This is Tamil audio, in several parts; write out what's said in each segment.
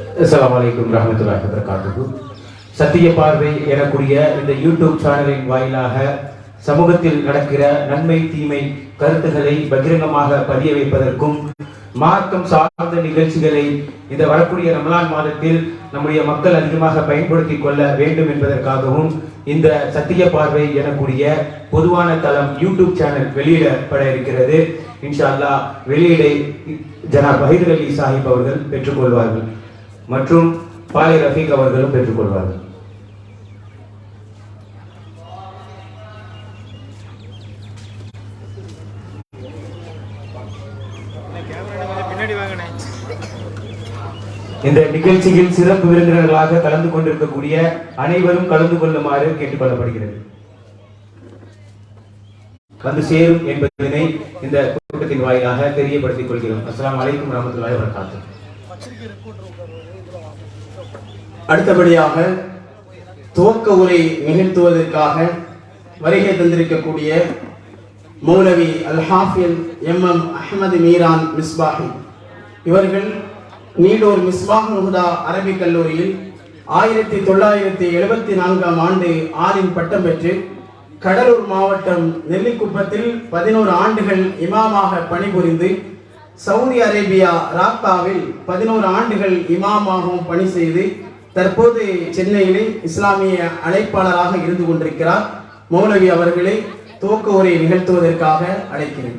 அஸ்லாம் வலைக்கம் ரஹமத்துல்லாஹி வபரகாத்துஹு சத்திய பார்வை எனக்குரிய இந்த யூடியூப் சேனலின் வாயிலாக சமூகத்தில் நடக்கிற நன்மை தீமை கருத்துக்களை பகிரங்கமாக பதிய வைப்பதற்கும் மார்க்கம் சார்ந்த நிகழ்ச்சிகளை இந்த வரக்கூடிய ரமலான் மாதத்தில் நம்முடைய மக்கள் அதிகமாக பயன்படுத்திக் கொள்ள வேண்டும் என்பதற்காகவும் இந்த சத்திய பார்வை எனக்கூடிய பொதுவான தளம் யூடியூப் சேனல் வெளியிடப்பட இருக்கிறது. இன்ஷா அல்லாஹ் வெளியீடை ஜனாப் வஹீதுல் அலி சாஹிப் அவர்கள் பெற்றுக்கொள்வார்கள் மற்றும் பாலி ரஃபீக் அவர்களும் பெற்றுக்கொள்வார்கள். இந்த நிகழ்ச்சியில் சிறப்பு விருந்தினர்களாக கலந்து கொண்டிருக்கக்கூடிய அனைவரும் கலந்து கொள்ளுமாறு கேட்டுக்கொள்ளப்படுகிறது. வந்து சேரும் என்பதனை இந்த கூட்டத்தின் வாயிலாக தெரியப்படுத்திக் கொள்கிறோம். அஸ்லாம் அலைக்கும் வரமத்துல்லாஹி வரகாத்து அடுத்தபடியாக துவக்க உரை நிகழ்த்துவதற்காக வருகை தந்திருக்கக்கூடிய மௌலவி அல் ஹாஃபில் எம் எம் அஹமது மீரான் மிஸ்பாஹி. இவர்கள் நீடூர் மிஸ்பாஹ் முஹதா அரபிக் கல்லூரியில் ஆயிரத்தி தொள்ளாயிரத்தி எழுபத்தி நான்காம் ஆண்டு ஆறின் பட்டம் பெற்று கடலூர் மாவட்டம் நெல்லிக்குப்பத்தில் பதினோரு ஆண்டுகள் இமாமாக பணிபுரிந்து சவுதி அரேபியா ராக்காவில் பதினோரு ஆண்டுகள் இமாமாகவும் பணி செய்து தற்போது சென்னையிலே இஸ்லாமிய அழைப்பாளராக இருந்து கொண்டிருக்கிறார். மௌலவி அவர்களை துவக்க உரை நிகழ்த்துவதற்காக அழைக்கிறேன்.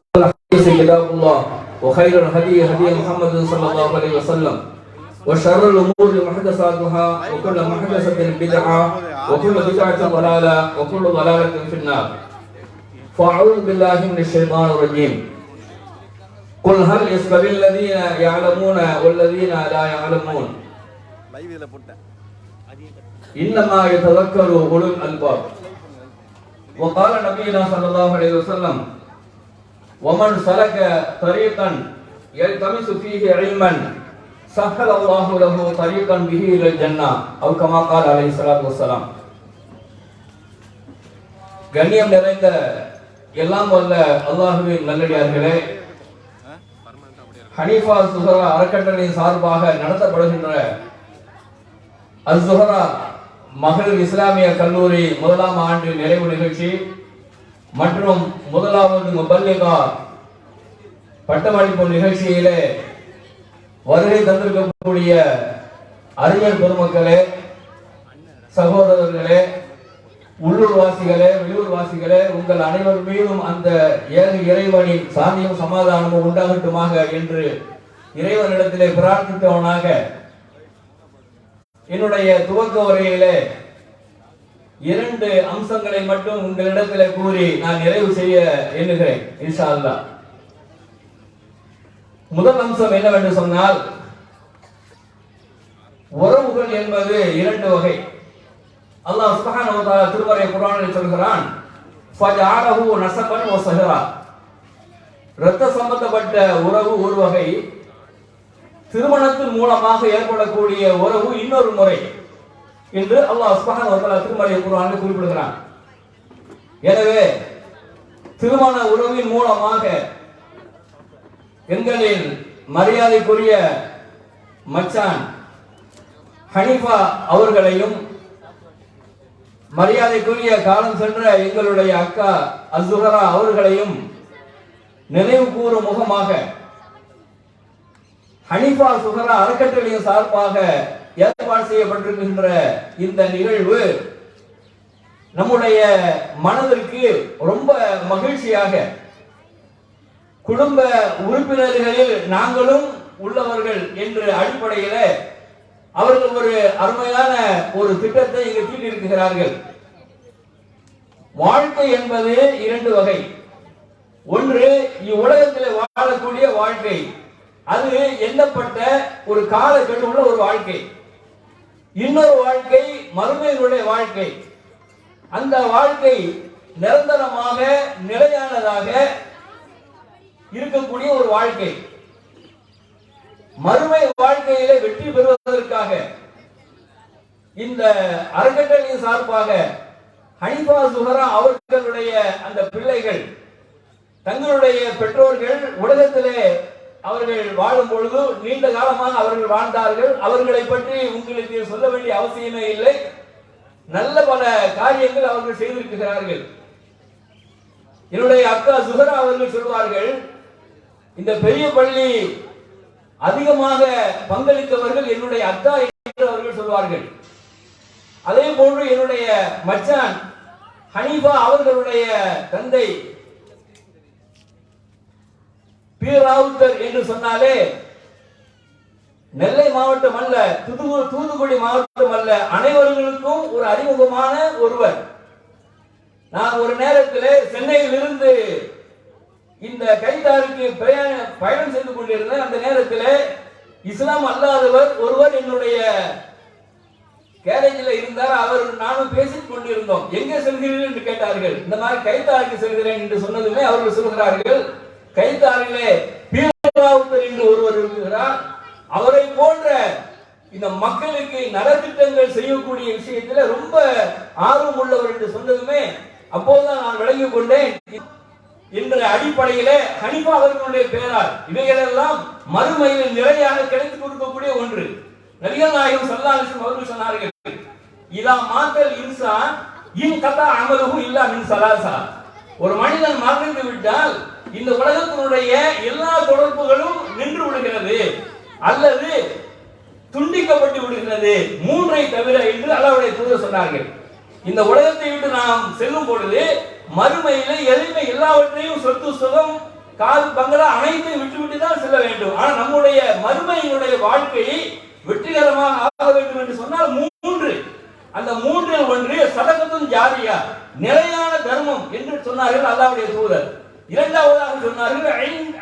كتاب الله وخير الهدي هدي محمد صلى الله عليه وسلم وشر الأمور محدثاتها وكل محدثة بدعة وكل بدعة ضلالة وكل ضلالة في النار. فأعوذ بالله من الشيطان الرجيم. قل هل يستوي الذين يعلمون والذين لا يعلمون؟ إنما يتذكر أولو الألباب. وقال نبينا صلى الله عليه وسلم ومن سلك طريقا يلتمس فيه علما سهل الله له طريقا به إلى الجنة أو كما قال عليه الصلاة والسلام கண்ணியம் நிறைந்த எல்லாம் வல்ல அல்லாஹுவின் நல்லடியார்களே ஹனீஃபா சுஹரா அறக்கட்டளையின் சார்பாக நடத்தப்படுகின்ற அல் சுஹரா மகளிர் இஸ்லாமிய கல்லூரி முதலாம் ஆண்டு நிறைவு நிகழ்ச்சி மற்றும் முதலாவது முபல்லிகா பட்டமளிப்பு நிகழ்ச்சியிலே வருகை தந்திருக்கக்கூடிய அறிஞர் பொதுமக்களே சகோதரர்களே உள்ளூர் வாசிகளே வெளியூர் வாசிகளே உங்கள் அனைவர் மீதும் அந்த ஏக இறைவனின் சாந்தியும் சமாதானமும் உண்டாகட்டுமாக என்று இறைவனிடத்திலே பிரார்த்தித்தவனாக என்னுடைய துவக்க உரையிலே இரண்டு அம்சங்களை மட்டும் உங்களிடத்திலே கூறி நான் நிறைவு செய்ய எண்ணுகிறேன் இன்ஷா முதல் அம்சம் என்னவென்று சொன்னால் உறவுகள் என்பது இரண்டு வகை. அல்லாஹ் சுப்ஹானஹு வ தஆலா திருமறை குர்ஆனில் சொல்கிறான் ஃபஜஅலஹு நஸபன் வ ஸஹரா. இரத்த சம்பந்தப்பட்ட உறவு ஒரு வகை திருமணத்தின் மூலமாக ஏற்படக்கூடிய உறவு இன்னொரு முறை. என்று அல்லாஹ் சுபஹானஹு வ தஆலா திருமறை குர்ஆனில் குறிப்பிடுகிறான். எனவே திருமண உறவின் மூலமாக எங்களின் மரியாதைக்குரிய மச்சான் ஹனிஃபா அவர்களையும் மரியாதைக்குரிய காலம் சென்ற எங்களுடைய அக்கா அசுஹரா அவர்களையும் நினைவு கூறும் முகமாக ஹனிஃபா சுஹரா அறக்கட்டளையின் சார்பாக ஏற்பாடு செய்யப்பட்டிருக்கின்ற இந்த நிகழ்வு நம்முடைய மனதிற்கு ரொம்ப மகிழ்ச்சியாக குடும்ப உறுப்பினர்களில் நாங்களும் உள்ளவர்கள் என்று அடிப்படையில அவர்கள் ஒரு அருமையான ஒரு திட்டத்தை இங்கு தீட்டிருக்கிறார்கள் வாழ்க்கை என்பது இரண்டு வகை. ஒன்று இவ்வுலகத்தில் வாழக்கூடிய வாழ்க்கை. அது எண்ணப்பட்ட ஒரு காலக்கெடு உள்ள ஒரு வாழ்க்கை. இன்னொரு வாழ்க்கை மறுமையினுடைய வாழ்க்கை. அந்த வாழ்க்கை நிரந்தரமாக நிலையானதாக இருக்கக்கூடிய ஒரு வாழ்க்கை. மறுமை வாழ்க்கையிலே வெற்றி பெறுவதற்காக இந்த அறக்கட்டளையின் சார்பாக ஹனிபா சுஹரா அவர்களுடைய அந்த பிள்ளைகள் தங்களுடைய பெற்றோர்கள் உலகத்திலே அவர்கள் வாழும் பொழுது நீண்ட காலமாக அவர்கள் வாழ்ந்தார்கள். அவர்களை பற்றி உங்களுக்கு சொல்ல வேண்டிய அவசியமே இல்லை. நல்ல பல காரியங்கள் அவர்கள் செய்திருக்கிறார்கள். என்னுடைய அக்கா சுஹரா அவர்கள் சொல்வார்கள் இந்த பெரிய பள்ளி அதிகமாக பங்களித்தவர்கள் என்னுடைய அக்கா என்று அவர்கள் சொல்வார்கள். அதே போன்று என்னுடைய மச்சான் ஹனீஃபா அவர்களுடைய தந்தை பீராவுத்தர் என்று சொன்னாலே நெல்லை மாவட்டம் அல்ல தூத்துக்குடி தூத்துக்குடி மாவட்டம் அல்ல அனைவர்களுக்கும் ஒரு அறிமுகமான ஒருவர். நான் ஒரு நேரத்தில் சென்னையில் இருந்து இந்த கைதாருக்கு பயணம் செய்து கொண்டிருந்தேன். அந்த நேரத்தில் இஸ்லாம் அல்லாதவர் ஒருவர் என்னுடைய கேரேஜில் இருந்தார். அவர் நானும் பேசிக் கொண்டிருந்தோம். எங்கே செல்கிறீர்கள்? என்று கேட்டார்கள். இந்த மாதிரி கைதாருக்கு செல்கிறேன் என்று சொன்னதுமே அவர்கள் சொல்கிறார்கள். கைத்தாரிலே பீராவுத்தர் என்று ஒருவர் இருக்கிறார். அவரை போன்ற இந்த மக்களுக்கு நலத்திட்டங்கள் செய்யக்கூடிய விஷயத்துல ரொம்ப ஆர்வம் உள்ளவர் என்று சொன்னதுமே அப்போதுதான் நான் விளங்கிக் கொண்டேன். என்ற அடிப்படையிலே ஹனிபா அவர்களுடைய பெயரால் இவைகளெல்லாம் மறுமையில் நிறையாக கிடைத்து கொடுக்கக்கூடிய ஒன்று. நபிகள் நாயகம் சல்லாலிசம் அவர்கள் சொன்னார்கள் இதா மாத்தல் இன்சான் இன் கதா அமலகம் இல்லா மின் சலாசா. ஒரு மனிதன் மறந்து விட்டால் இந்த உலகத்தினுடைய எல்லா தொடர்புகளும் நின்று விடுகிறது. அல்லது துண்டிக்கப்பட்டு விடுகிறது. மூன்றை தவிர என்று அல்லாவுடைய தூதர் சொன்னார்கள். இந்த உலகத்தை விட்டு நாம் செல்லும் பொழுது மறுமையில எளிமை எல்லாவற்றையும் சொத்து சுகம் காது பங்களா அனைத்தையும் விட்டுவிட்டு தான் செல்ல வேண்டும். ஆனா நம்முடைய மறுமையினுடைய வாழ்க்கையை வெற்றிகரமாக ஆக வேண்டும் என்று சொன்னால் மூன்று. அந்த மூன்றில் ஒன்று சதகத்தும் ஜாரியா நிலையான தர்மம் என்று சொன்னார்கள் அல்லாவுடைய தூதர். இரண்டாவதாக சொன்னார்கள். ஐன்-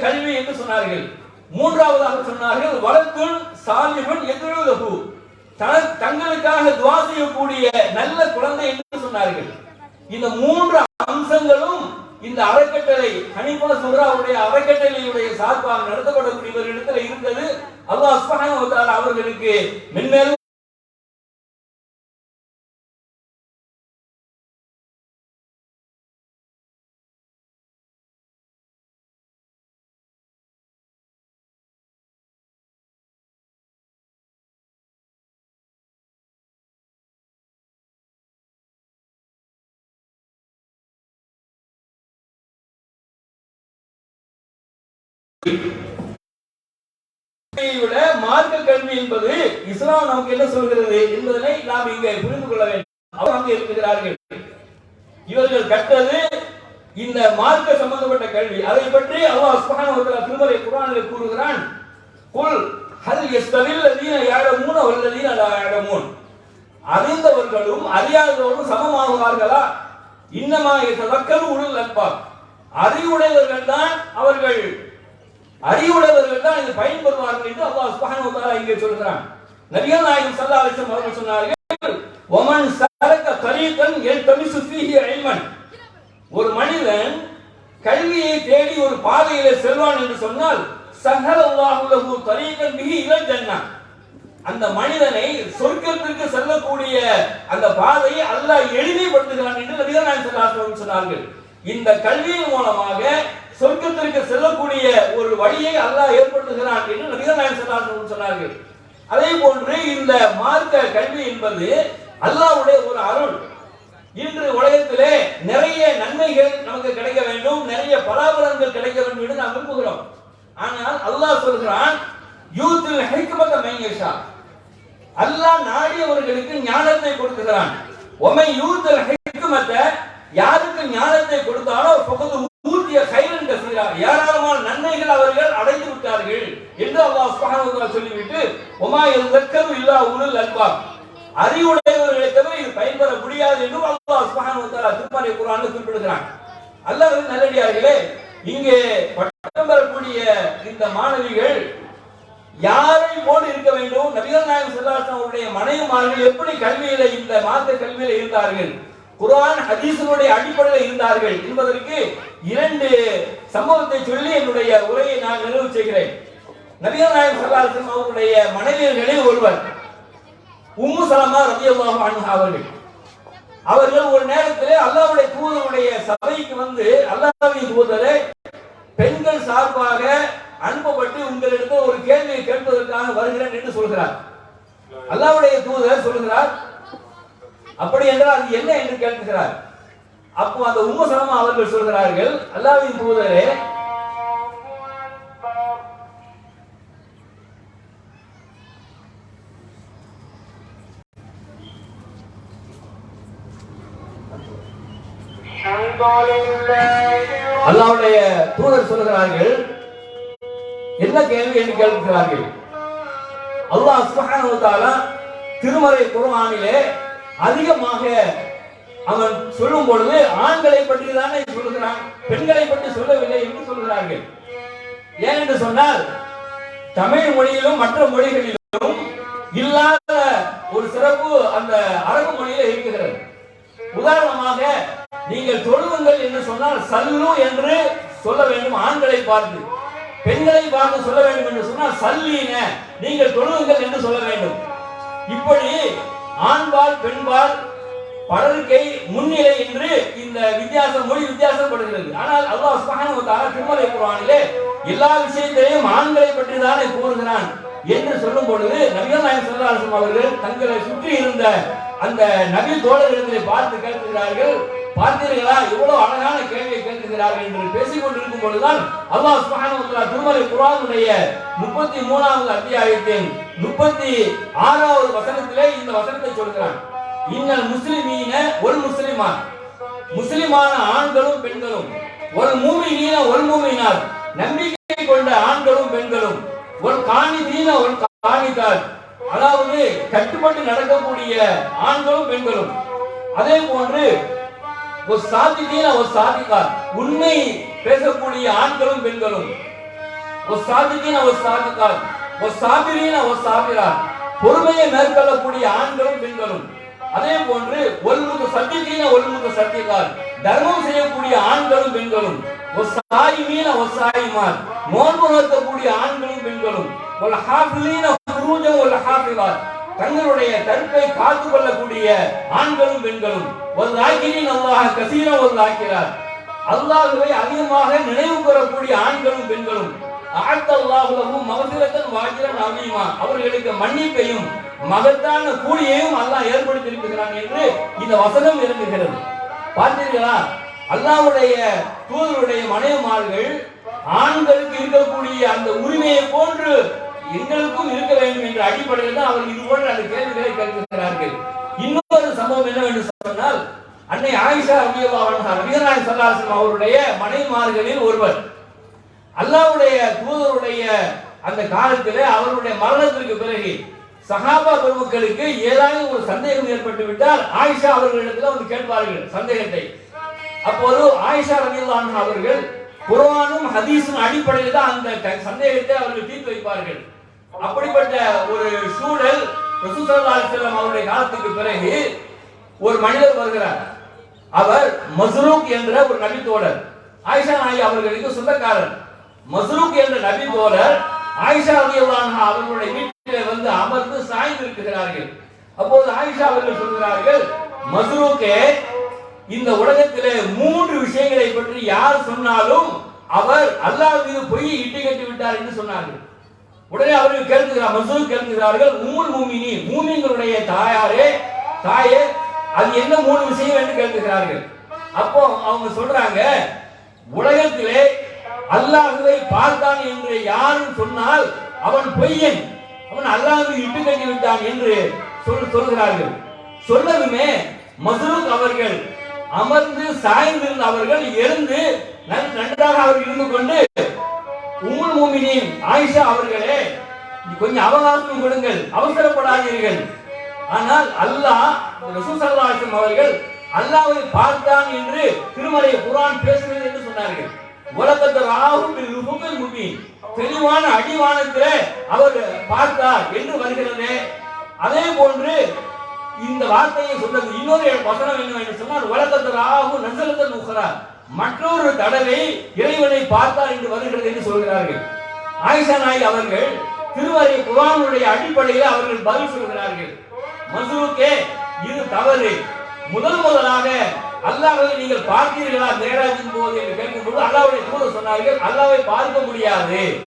கல்வி என்று சொன்னார்கள். மூன்றாவதாக சொன்னார்கள் வளர்த்துள் சாலிபன் எதிரொலகு தங்களுக்காக துவா செய்யக்கூடிய நல்ல குழந்தை என்று சொன்னார்கள். இந்த மூன்று அம்சங்களும் இந்த அறக்கட்டளை ஹனிபுல சுஹ்ராவுடைய அறக்கட்டளையுடைய சார்பாக நடத்தப்படக்கூடியவர்களிடத்தில் இருந்தது. அல்லாஹ் சுப்ஹானஹு அவர்களுக்கு மென்மேலும் விட மார்க்க கல்வி என்பது இஸ்லாம் நமக்கு என்ன சொல்கிறது என்பதனை நாம் இங்கே புரிந்து கொள்ள வேண்டும். அவர் அங்கே இருக்கிறார்கள் இவர்கள் கற்றது இந்த மார்க்க சம்பந்தப்பட்ட கல்வி. அதை பற்றி அல்லாஹ் சுப்ஹானஹு வ திருமறை குர்ஆனில் கூறுகிறான். குல் ஹல் யஸ்தவில் லதீன யஅலமூன வல்லதீன லா யஅலமூன். அறிந்தவர்களும் அறியாதவர்களும் சமமாகுவார்களா? இன்னமா யததக்கரு உலுல் அல்பாப். அறிவுடையவர்கள் தான் அவர்கள் அறிவுடையவர்கள் தான் இது பயன்பெறுவார்கள் என்று அல்லாஹ் சுப்ஹானஹு வ தஆலா இங்கே சொல்கிறான் நபிகள் நாயகம் ஸல்லல்லாஹு அலைஹி வஸல்லம் அவர்கள் சொன்னார்கள் ஒமன் சலக தரீகன் யல்தமிசு ஃபீஹி இல்மன். ஒரு மனிதன் கல்வியை தேடி ஒரு பாதையிலே செல்வான் என்று சொன்னால் சஹலல்லாஹு லஹு தரீகன் பிஹி இலல் ஜன்னah அந்த மனிதனை சொர்க்கத்திற்கு செல்லக்கூடிய அந்த பாதையை அல்லாஹ் எளிமைப்படுத்துகிறான் என்று நபிகள் நாயகம் ஸல்லல்லாஹு அலைஹி வஸல்லம் சொன்னார்கள். இந்த கல்வியின் மூலமாக சொர்க்கத்திற்கு செல்லக்கூடிய ஒரு வழியை அல்லாஹ் ஏற்படுத்துகிறான் என்று நபிகள் நாயகம் சொன்னார்கள். அதே போன்று இந்த மார்க்க கல்வி என்பது அல்லாஹ்வுடைய ஒரு அருள். இன்று உலகத்திலே நிறைய நன்மைகள் நமக்கு கிடைக்க வேண்டும் நிறைய பலாபலன்கள் கிடைக்க வேண்டும் என்று நாம் விரும்புகிறோம். ஆனால் அல்லாஹ் சொல்கிறான் யூத்தில் ஹிக்மத மைங்கேஷா அல்லாஹ் நாடியவர்களுக்கு ஞானத்தை கொடுக்கிறான். உமை யூத்தில் ஹிக்மத யாருக்கு ஞானத்தை கொடுத்தாலோ பகுது ஊதிய ஏராளமான நன்மைகள் அவர்கள் அடைந்து விட்டார்கள் என்று அல்லாஹ் சுபஹானஹு சொல்லிவிட்டு உமா யذكரு இல்லா உலுல் அல்பாப். அறிவுடையவர்களை தவிர இது பயன்பெற முடியாது என்று அல்லாஹ் சுபஹானஹு தஆலா திருமறை குர்ஆனில் குறிப்பிடுகிறான். அல்லாஹ் நல்லடியார்களே இங்கே பட்டம் பெறக்கூடிய இந்த மாணவிகள் யாரை போல் இருக்க வேண்டும்? நபிகள் நாயகம் செல்லாசன் அவருடைய மனைவிமார்கள் எப்படி கல்வியில இந்த மாத கல்வியில இருந்தார்கள்? குரான் ஹதீசனுடைய அடிப்படையில் இருந்தார்கள் என்பதற்கு இரண்டு சம்பவத்தை சொல்லி என்னுடைய உரையை நான் நிறைவு செய்கிறேன். நபிகள் நாயகம் சல்லாசன் அவருடைய மனைவியர்களில் ஒருவர் உம்மு சலமா ரலியல்லாஹு அன்ஹா அவர்கள். அவர்கள் ஒரு நேரத்தில் அல்லாவுடைய தூதருடைய சபைக்கு வந்து அல்லாஹ்வின் தூதரை பெண்கள் சார்பாக அனுப்பப்பட்டு உங்களிடத்தில் ஒரு கேள்வியை கேட்பதற்காக வருகிறேன் என்று சொல்கிறார். அல்லாவுடைய தூதர் சொல்கிறார் அப்படி என்றால் அது என்ன என்று கேட்கிறார். அப்போ அந்த உம்மு அவர்கள் சொல்கிறார்கள் அல்லாவின் தூதரே அல்லாவுடைய தூதர் சொல்கிறார்கள் என்ன கேள்வி என்று கேட்கிறார்கள். அல்லாஹ் சுப்ஹானஹு வ தஆலா திருமறை குர்ஆனிலே அதிகமாக அவன் சொல்லும் பொழுது ஆண்களை பற்றி தானே சொல்லுகிறான் பெண்களை பற்றி சொல்லவில்லை என்று சொல்கிறார்கள். ஏன் என்று சொன்னால் தமிழ் மொழியிலும் மற்ற மொழிகளிலும் இல்லாத ஒரு சிறப்பு அந்த அரபு மொழியில இருக்கிறது. உதாரணமாக நீங்கள் தொழுவுங்கள் என்று சொன்னால் சல்லு என்று சொல்ல வேண்டும் ஆண்களை பார்த்து. பெண்களை பார்த்து சொல்ல வேண்டும் என்று சொன்னால் சல்லீன நீங்கள் தொழுவுங்கள் என்று சொல்ல வேண்டும். இப்படி ஆண்பால் பெண்பால் பலருக்கை முன்னிலை என்று இந்த வித்தியாசம் மொழி வித்தியாசப்படுகிறது. ஆனால் அல்லாஹ் சுபஹானஹு திருமலை குர்ஆனிலே எல்லா விஷயத்திலையும் ஆண்களை பற்றி தானே கூறுகிறான் என்று சொல்லும் பொழுது நபிகள் நாயகம் ஸல்லல்லாஹு அவர்கள் தங்களை சுற்றி இருந்த அந்த நபி தோழர்களை பார்த்து கேட்கிறார்கள் பார்த்தீர்களா? இவ்வளவு அழகான கேள்வியை கேட்கிறார்கள் என்று பேசிக் கொண்டிருக்கும் பொழுதுதான் அல்லாஹ் சுப்ஹானஹு திருமலை குர்ஆனுடைய முப்பத்தி மூணாவது அத்தியாயத்தின் முப்பத்தி ஆறாவது வசனத்திலே இந்த வசனத்தை சொல்கிறான். இன்னல் முஸ்லிமீன ஒரு முஸ்லிமான். முஸ்லிமான ஆண்களும் பெண்களும். ஒரு மூமினீன ஒரு மூமினார் நம்பிக்கை கொண்ட ஆண்களும் பெண்களும். ஒரு காணிதீன ஒரு காணித்தார் அதாவது கட்டுப்பட்டு நடக்கக்கூடிய ஆண்களும் பெண்களும். அதே போன்று ஒரு சாதிதீன ஒரு சாதிக்கார் உண்மை பேசக்கூடிய ஆண்களும் பெண்களும். ஒரு சாதிதீன ஒரு சாதிக்கார் ஒரு சாபிரீன ஒரு சாபிரார் பொறுமையை மேற்கொள்ளக்கூடிய ஆண்களும் பெண்களும். அதே போன்று ஒல்முக சத்தியதீன ஒல்முக சத்தியக்கார் தர்மம் செய்யக்கூடிய ஆண்களும் பெண்களும். ஒரு சாய் மீன ஒரு சாயிமார் நோன்பு நடத்தக்கூடிய ஆண்களும் பெண்களும். ஒரு ஹாஃபிலீன குரூஜம் ஒரு ஹாஃபிலார் தங்களுடைய கருப்பை காத்து கொள்ளக்கூடிய ஆண்களும் பெண்களும். ஒரு லாக்கிரின் அல்லாஹ் கசீர ஒரு லாக்கிறார் அல்லாஹுவை அதிகமாக நினைவு கூறக்கூடிய ஆண்களும் பெண்களும். ஆழ்த்தல்லாஹுலகும் மகசிரத்தன் வாஜிரன் அவியுமா அவர்களுக்கு மன்னிப்பையும் மகத்தான கூலியையும் அல்லாஹ் ஏற்படுத்தி இருக்கிறான் என்று இந்த வசனம் இறங்குகிறது பார்த்தீர்களா? அல்லாவுடைய தூதருடைய மனைவிமார்கள் ஆண்களுக்கு இருக்கக்கூடிய அந்த உரிமையை போன்று எங்களுக்கும் இருக்க வேண்டும் என்ற அடிப்படையில் தான் அவர் இது போன்ற அந்த கேள்விகளை கேட்கிறார்கள். இன்னொரு சம்பவம் என்னவென்று சொன்னால் அன்னை ஆயிஷா ரபியல்லாஹு ரபியல்லாஹு சல்லாசம் அவருடைய மனைவிமார்களில் ஒருவர். அல்லாவுடைய தூதருடைய அந்த காலத்திலே அவருடைய மரணத்திற்கு பிறகு சஹாபா பெருமக்களுக்கு ஏதாவது ஒரு சந்தேகம் ஏற்பட்டு விட்டால் ஆயிஷா அவர்களிடத்தில் வந்து கேட்பார்கள் சந்தேகத்தை. அப்போது ஆயிஷா ரலியல்லாஹு அவர்கள் குரானும் ஹதீஸும் அடிப்படையில் தான் அந்த சந்தேகத்தை அவர்கள் தீர்த்து வைப்பார்கள். அப்படிப்பட்ட ஒரு சூழல் ரசூல் அவருடைய காலத்துக்கு பிறகு ஒரு மனிதர் வருகிறார். அவர் மஸ்ரூக் என்ற ஒரு நபி தோழர். ஆயிஷா நாயி அவர்களுக்கு சொந்தக்காரர். மஸ்ரூக் என்ற நபி தோழர் ஆயிஷா ரலியல்லாஹு அவர்களுடைய வீட்டிலே வந்து அமர்ந்து சாய்ந்து இருக்கிறார்கள். அப்போது ஆயிஷா அவர்கள் சொல்கிறார்கள் மஸ்ரூக்கே இந்த உலகத்திலே மூன்று விஷயங்களை பற்றி யார் சொன்னாலும் அவர் அல்லாஹ் மீது பொய்யை இட்டு கட்டி விட்டார் என்று சொன்னார்கள். உடனே அவர்கள் கேட்கிறார் மசூர் கேட்கிறார்கள் உம்முல் மூமினி பூமிங்களுடைய தாயாரே தாயே அது என்ன மூணு விஷயம் என்று கேட்கிறார்கள். அப்போ அவங்க சொல்றாங்க உலகத்திலே அல்லாஹுவை பார்த்தான் என்று யாரும் சொன்னால் அவன் பொய்யன். அவன் அல்லாஹுவை இட்டு கட்டி விட்டான் என்று சொல் சொல்கிறார்கள். சொன்னதுமே மசூத் அவர்கள் அமர்ந்து சாய்ந்திருந்த அவர்கள் எழுந்து நன்றாக அவர் இருந்து கொண்டு உம்முல் மூமினின் ஆயிஷா அவர்களே கொஞ்சம் அவகாசம் கொடுங்கள் அவசரப்படாதீர்கள். ஆனால் அல்லாஹ் ரசூல் ஸல்லல்லாஹு அவர்கள் அல்லாஹை பார்த்தான் என்று திருமலை குரான் பேசுகிறது என்று சொன்னார்கள். உலகத்தில் ராகுல் பில் தெளிவான அடிவானத்தில் அவர் பார்த்தார் என்று வருகிறது. அதே போன்று இந்த வார்த்தையை சொல்றது இன்னொரு வசனம் என்று சொன்னால் உலகத்து ராகு நசலத்தல் மற்றொரு தடவை இறைவனை பார்த்தார் என்று வருகிறது என்று சொல்கிறார்கள். ஆயிஷா நாய் அவர்கள் திருவரை குரானுடைய அடிப்படையில் அவர்கள் பதில் சொல்கிறார்கள். மசூருக்கே இது தவறு. முதல் முதலாக அல்லாவை நீங்கள் பார்த்தீர்களா? மேராஜின் போது என்று கேட்கும்போது அல்லாவுடைய தூதர் சொன்னார்கள் அல்லாவை பார்க்க முடியாது.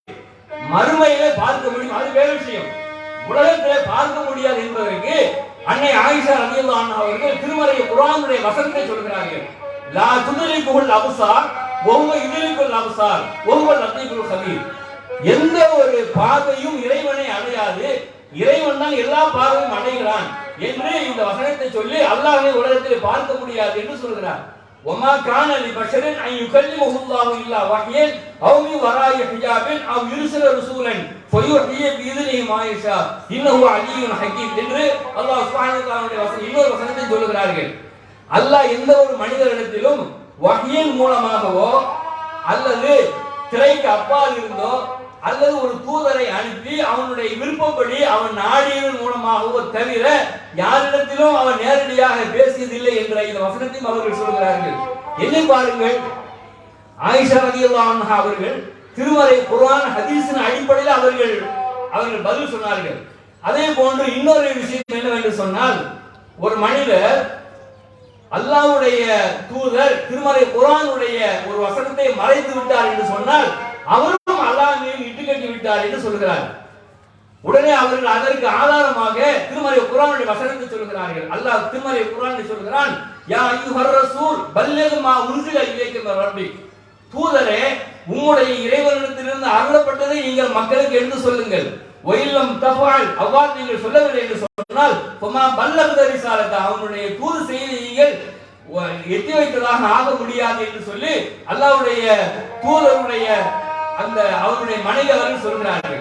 மறுமையிலே பார்க்க முடியும். அது வேறு விஷயம். உலகத்திலே பார்க்க முடியாது என்பதற்கு அன்னை ஆயிஷா ரலியல்லாஹு அன்ஹா அவர்கள் திருமறை குர்ஆனுடைய வசனத்தை சொல்கிறார்கள். லா துதலிகுல் அப்சார் ஒவ்வொ இதுலிகுல் அப்சார் ஒவ்வொ லத்தீஃபுல் கபீர் எந்த ஒரு பார்வையும் இறைவனை அடையாது. இறைவன் தான் எல்லா பார்வையும் அடைகிறான் என்று இந்த வசனத்தை சொல்லி அல்லாஹ்வை உலகத்தில் பார்க்க முடியாது என்று சொல்கிறார். وما كان لبشر ان يكلمه الله الا وحيا او من وراء حجاب او يرسل رسولا فيوحي باذنه ما يشاء انه علي حكيم என்று அல்லாஹ் சுப்ஹானஹு வ தஆலாவுடைய வசனம் இன்னொரு வசனத்தை சொல்லுகிறார்கள் அல்லாஹ் எந்த ஒரு மனிதரிடத்திலும் வஹியின் மூலமாகவோ அல்லது திரைக்கு அப்பால் இருந்தோ அல்லது ஒரு தூதரை அனுப்பி அவனுடைய விருப்பப்படி அவன் நாடியவன் மூலமாகவோ தவிர யாரிடத்திலும் அவன் நேரடியாக பேசியதில்லை என்ற இந்த வசனத்தையும் அவர்கள் சொல்கிறார்கள். எண்ணி பாருங்கள். ஆயிஷா ரலியல்லாஹு அவர்கள் திருமறை குர்ஆன் ஹதீஸின் அடிப்படையில் அவர்கள் அவர்கள் பதில் சொன்னார்கள். அதே போன்று இன்னொரு விஷயம் என்னவென்று சொன்னால் ஒரு மனிதர் அல்லாவுடைய தூதர் திருமறை குரானுடைய ஒரு வசனத்தை மறைத்து விட்டார் என்று சொன்னால் அவரும் அல்லாஹ் மீது இட்டுக்கட்டி விட்டார் என்று சொல்கிறார் உடனே அவர்கள் அதற்கு ஆதாரமாக திருமறை குரானுடைய வசனத்தை சொல்கிறார்கள். அல்லாஹ் திருமறை குரான் சொல்கிறான் யா ஐயுஹர் ரசூல் பல்லகு மா உன்சில இலைக்க மின் தூதரே உம்முடைய இறைவனிடத்திலிருந்து அருளப்பட்டதை நீங்கள் மக்களுக்கு எடுத்து சொல்லுங்கள். ஒயிலம் தபால் அவ்வாறு நீங்கள் சொல்லவில்லை என்று சொன்னால் பொமா பல்லக ரிசாலத்தை அவனுடைய தூது செய்தி நீங்கள் எத்தி வைத்ததாக ஆக முடியாது என்று சொல்லி அல்லாஹ்வுடைய தூதருடைய அந்த அவருடைய மனைவி அவர்கள் சொல்கிறார்கள்.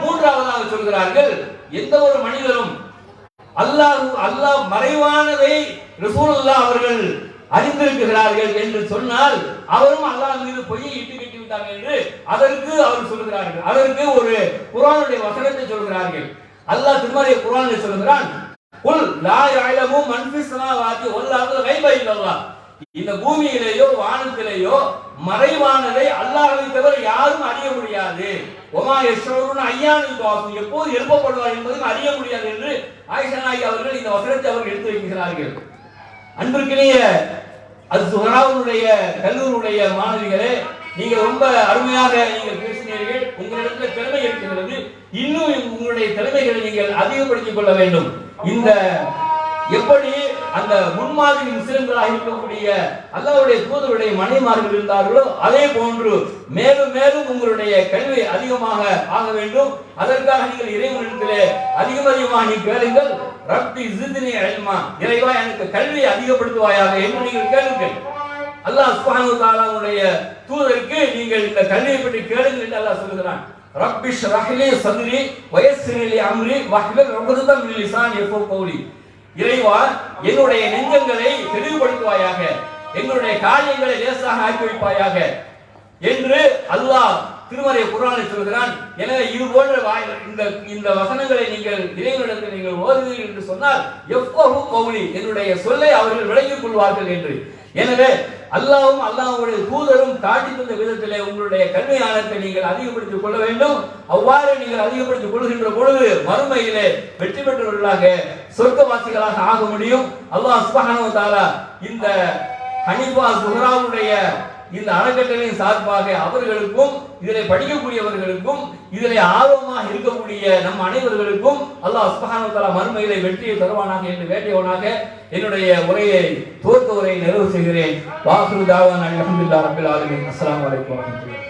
மூன்றாவதாக சொல்கிறார்கள் எந்த ஒரு மனிதரும் அல்லாஹ் அல்லாஹ் மறைவானதை ரசூலுல்லாஹ் அவர்கள் அறிந்திருக்கிறார்கள் என்று சொன்னால் அவரும் அல்லாஹ் மீது பொய்யை இட்டு கட்டி விட்டார்கள் என்று அதற்கு அவர் சொல்கிறார்கள். அதற்கு ஒரு குரானுடைய வசனத்தை சொல்கிறார்கள். அல்லாஹ் திருமறை குர்ஆனில் சொல்கிறான் குல் லா யஅலமு மன் ஃபிஸ் ஸமாவாதி வல் அர்தி கைப இல்லல்லாஹ். இந்த பூமியிலேயோ வானத்திலேயோ மறைவானதை அல்லாஹை தவிர யாரும் அறிய முடியாது. ஒமா யஷ்ரூன ஐயானு வாசம் எப்போது எழுப்பப்படுவார் என்பதையும் அறிய முடியாது என்று ஆயிஷா அவர்கள் இந்த வசனத்தை அவர்கள் எடுத்து வைக்கிறார்கள். அன்பிற்கினிய அது சுகராவுடைய கல்லூருடைய மாணவிகளே நீங்க ரொம்ப அருமையாக நீங்கள் பேசினீர்கள். உங்களிடத்தில் திறமை இருக்கிறது. இன்னும் உங்களுடைய திறமைகளை நீங்கள் அதிகப்படுத்திக் கொள்ள வேண்டும். இந்த எப்படி அந்த முன்மாதிரி முஸ்லிம்களாக இருக்கக்கூடிய அல்லாவுடைய தூதருடைய மனைமார்கள் இருந்தார்களோ அதே போன்று மேலும் மேலும் உங்களுடைய கல்வி அதிகமாக ஆக வேண்டும். அதற்காக நீங்கள் இறைவனிடத்திலே அதிகம் அதிகமாக நீ கேளுங்கள். ரப்பி சிந்தினி அழிமா இறைவா எனக்கு கல்வியை அதிகப்படுத்துவாயாக என்று நீங்கள் கேளுங்கள். அல்லாஹ் சுபானு தாலாவுடைய தூதருக்கு நீங்கள் இந்த கல்வியை பற்றி கேளுங்கள் என்று அல்லாஹ் சொல்கிறான் ரப்பிஷ் ரஹ்லி சதுரி வயஸ்ஸிர் லி அம்ரி வஹ்லுல் ரகுதம் லிசான் எப்போ கௌலி. இறைவா என்னுடைய நெஞ்சங்களை தெளிவுபடுத்துவாயாக எங்களுடைய காரியங்களை லேசாக ஆக்கி வைப்பாயாக என்று அல்லாஹ் திருமறை குர்ஆனில் சொல்கிறான். எனவே இது போன்ற வாய்- இந்த இந்த வசனங்களை நீங்கள் இறைவனிடத்தில் நீங்கள் ஓதுவீர்கள் என்று சொன்னால் எவ்வளவு கௌலி என்னுடைய சொல்லை அவர்கள் விளங்கிக் கொள்வார்கள் என்று. எனவே அல்லாவும் அல்லாவுடைய தூதரும் காட்டி தந்த விதத்திலே உங்களுடைய கல்வி நீங்கள் அதிகப்படுத்திக் கொள்ள வேண்டும். அவ்வாறு நீங்கள் அதிகப்படுத்திக் கொள்கின்ற பொழுது மறுமையிலே வெற்றி பெற்றவர்களாக சொர்க்கவாசிகளாக ஆக முடியும். அல்லாஹ் சுப்ஹானஹு தஆலா இந்த ஹனீஃபா சுஹராவுடைய இந்த அறக்கட்டளையின் சார்பாக அவர்களுக்கும் இதனை படிக்கக்கூடியவர்களுக்கும் இதில் ஆர்வமாக இருக்கக்கூடிய நம் அனைவர்களுக்கும் அல்லாஹ் சுப்ஹானஹு வ மறுமையிலே வெற்றியை தருவானாக என்று வேண்டியவனாக என்னுடைய உரையை துவக்க உரையை நிறைவு செய்கிறேன். வாஹ்ரு தாவான் அல்ஹம்துலில்லாஹி ரப்பில் ஆலமீன். அஸ்ஸலாமு அலைக்கும்